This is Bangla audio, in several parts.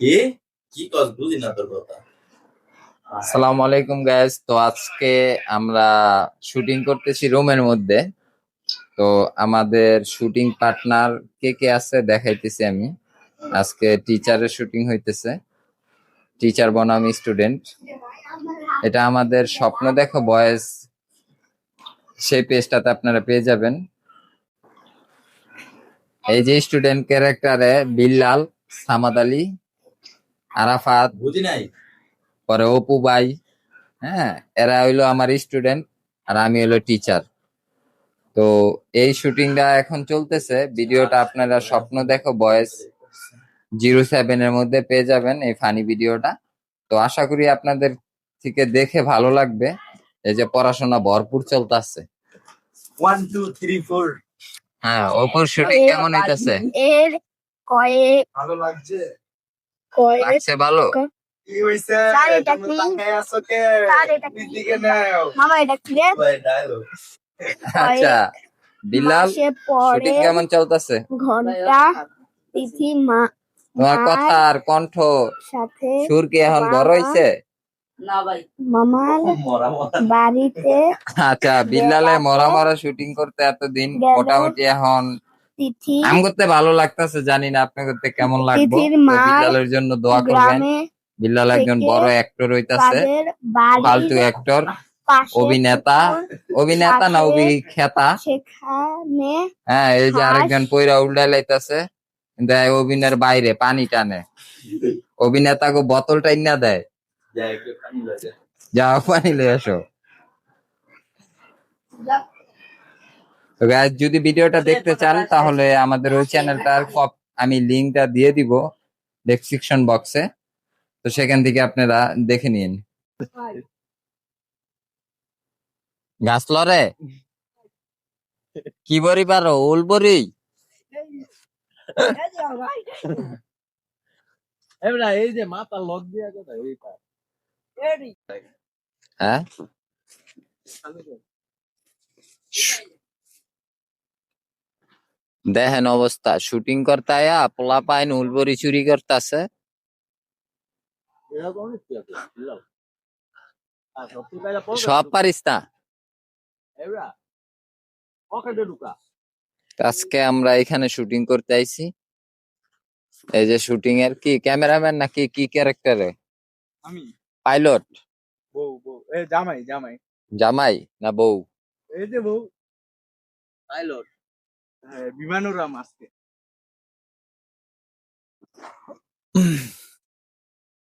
কি? কি কস, বুঝি না কথা। আসসালামু আলাইকুম গ্যাস তো আজকে আমরা শুটিং করতেছি রুমের মধ্যে। তো আমাদের শুটিং পার্টনার কে কে আছে দেখাইতেছি আমি। আজকে টিচারের শুটিং হইতেছে। টিচার বনাম স্টুডেন্ট এটা আমাদের স্বপ্ন দেখো বয়েস সেই পেজটাতে আপনারা পেয়ে যাবেন। এই যে স্টুডেন্ট ক্যারেক্টারে বিল্লাল, সামাদ আলী। আরাফাত বুঝি নাই? পরে অপু ভাই হ্যাঁ এরা হইল আমার স্টুডেন্ট আর আমি হইল টিচার তো এই শুটিংটা এখন চলতেছে ভিডিওটা আপনারা স্বপ্ন দেখো বয়েস জিরো সেভেন এর মধ্যে পেয়ে যাবেন এই ফানি ভিডিওটা। তো আশা করি আপনাদের থেকে দেখে ভালো লাগবে এই যে পড়াশোনা ভরপুর চলতেছে। ওয়ান টু থ্রি ফোর হ্যাঁ অপুর শুটিং কেমন হইতেছে? এর কয়েক ভালো লাগছে? লাগছে ভালো। আচ্ছা পরে শুটিং কেমন চলতেছে? ঘণ্টা তিথি মা তোমার কথা আর কণ্ঠ সাথে সুর কি এখন বড় হইছে? মামার মরা মরা। বাড়িতে আচ্ছা বিল্লালে মরা মরা শুটিং করতে এতদিন। মোটামুটি এখন তিথি। আম করতে ভালো লাগতেছে জানি না আপনার করতে কেমন লাগবে। তিথির মা বিল্লালের জন্য দোয়া করবেন। বিল্লাল একজন বড় অ্যাক্টর হইতাছে ফালতু অ্যাক্টর অভিনেতা। অভিনেতা না অভিখ্যাতা। হ্যাঁ এই যে আরেকজন পয়রা উল্টাই লাইতাছে কিন্তু এই অভিনয়ের বাইরে পানি টানে। অভিনেতাকে বোতল টাইনা দেয়। যাও। পানি লয়ে আসো। তো guys, যদি ভিডিওটা দেখতে চান তাহলে আমাদের ওই চ্যানেলটার কপ- আমি লিঙ্কটা দিয়ে দিব ডেসক্রিপশন বক্সে তো সেখান থেকে আপনারা দেখে নিন। গাছ লরে? কি বরি পারো? উল বরি এই যে মাথা লক দিয়া কথা হ্যাঁ? দেখেন অবস্থা। শুটিং করতে আয়া পোলা পাইন উলবরি চুরি করতেছে। সব পারিস না। আজকে আমরা এখানে শুটিং করতে আইছি। এই যে শুটিং এর কি ক্যামেরাম্যান নাকি কি ক্যারেক্টারে আমি। পাইলট বউ বউ। এ জামাই জামাই। জামাই না বউ? এই যে বউ। পাইলট বিমানুরাম আজকে।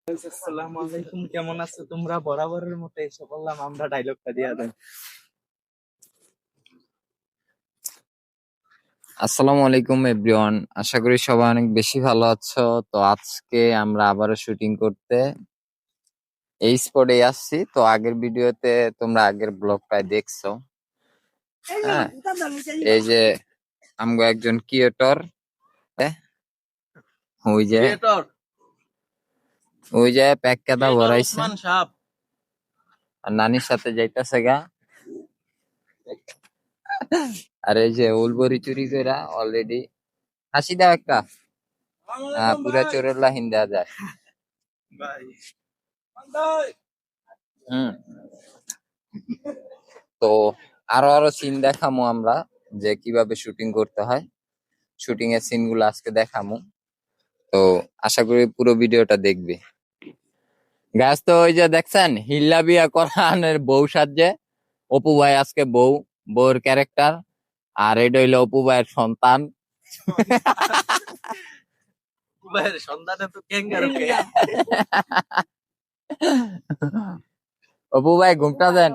আসসালামু আলাইকুম কেমন আছো তোমরা? বরাবরের মতো এসে বললাম আমরা ডায়লগটা দিয়া দেন। আসসালামু আলাইকুম এভরিওয়ান আশা করি সবাই অনেক বেশি ভালো আছো। তো আজকে আমরা আবারও শুটিং করতে এই স্পটে আসছি। তো আগের ভিডিওতে তোমরা আগের ব্লগটায় দেখছ। হ্যাঁ এই যে আমগো একজন ক্রিয়েটর ওই যে ক্রিয়েটর। ওই যে প্যাক কেদা ভরাইছে। আর নানির সাথে যাইতাছে গা। আর এই যে উলবরি চুরি কইরা অলরেডি হাসি দাও একটা। পুরা চোরের লাহিন দেওয়া যায়। তো আরও আরও সিন দেখামো আমরা। যে কীভাবে শুটিং করতে হয়। শুটিং এর সিনগুলো আজকে দেখামু। তো আশা করি পুরো ভিডিওটা দেখবে। গাছ তো ওই যে দেখছেন হিল্লা বিয়া করানের বউ সাজে অপু ভাই আজকে বউ বউর ক্যারেক্টার আর এটা হইল অপু ভাইয়ের সন্তান। অপু ভাই ঘুমটা দেন।